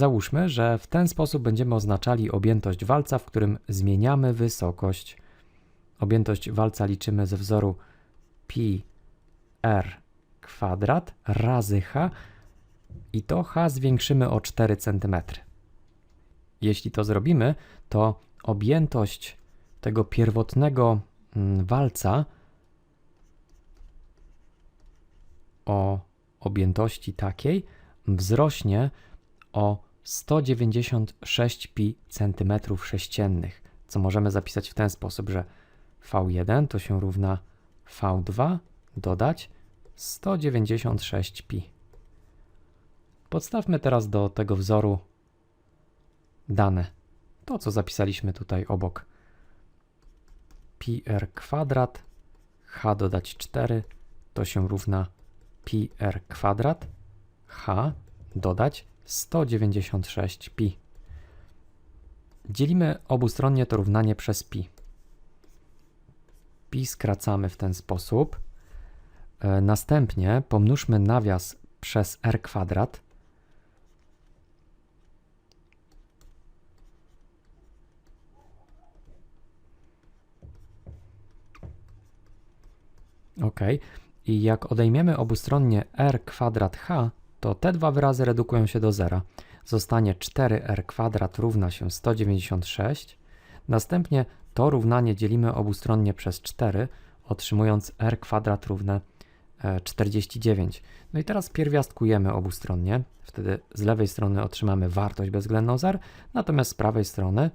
Załóżmy, że w ten sposób będziemy oznaczali objętość walca, w którym zmieniamy wysokość. Objętość walca liczymy ze wzoru pi r kwadrat razy h i to h zwiększymy o 4 cm. Jeśli to zrobimy, to objętość tego pierwotnego mm, walca o objętości takiej wzrośnie o 196 pi centymetrów sześciennych, co możemy zapisać w ten sposób, że V1 to się równa V2 dodać 196 pi. Podstawmy teraz do tego wzoru dane. To, co zapisaliśmy tutaj obok. Pi r kwadrat, h dodać 4, to się równa pi r kwadrat, h dodać 196 pi. Dzielimy obustronnie to równanie przez pi. Pi skracamy w ten sposób. E, Następnie pomnóżmy nawias przez r kwadrat. Ok. I jak odejmiemy obustronnie r kwadrat h, to te dwa wyrazy redukują się do zera. Zostanie 4r kwadrat równa się 196. Następnie to równanie dzielimy obustronnie przez 4, otrzymując r kwadrat równe e, 49. No i teraz pierwiastkujemy obustronnie. Wtedy z lewej strony otrzymamy wartość bezwzględną z r, natomiast z prawej strony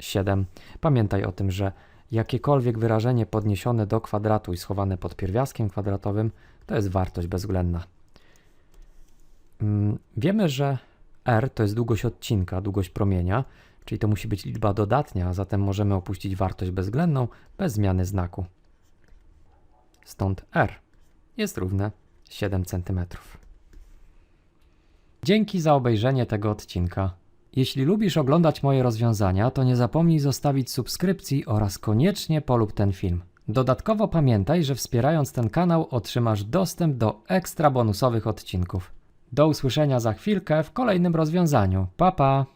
7. Pamiętaj o tym, że jakiekolwiek wyrażenie podniesione do kwadratu i schowane pod pierwiastkiem kwadratowym to jest wartość bezwzględna. Mm, Wiemy, że r to jest długość odcinka, długość promienia, czyli to musi być liczba dodatnia, a zatem możemy opuścić wartość bezwzględną bez zmiany znaku. Stąd r jest równe 7 cm. Dzięki za obejrzenie tego odcinka. Jeśli lubisz oglądać moje rozwiązania, to nie zapomnij zostawić subskrypcji oraz koniecznie polub ten film. Dodatkowo pamiętaj, że wspierając ten kanał otrzymasz dostęp do ekstra bonusowych odcinków. Do usłyszenia za chwilkę w kolejnym rozwiązaniu. Pa pa!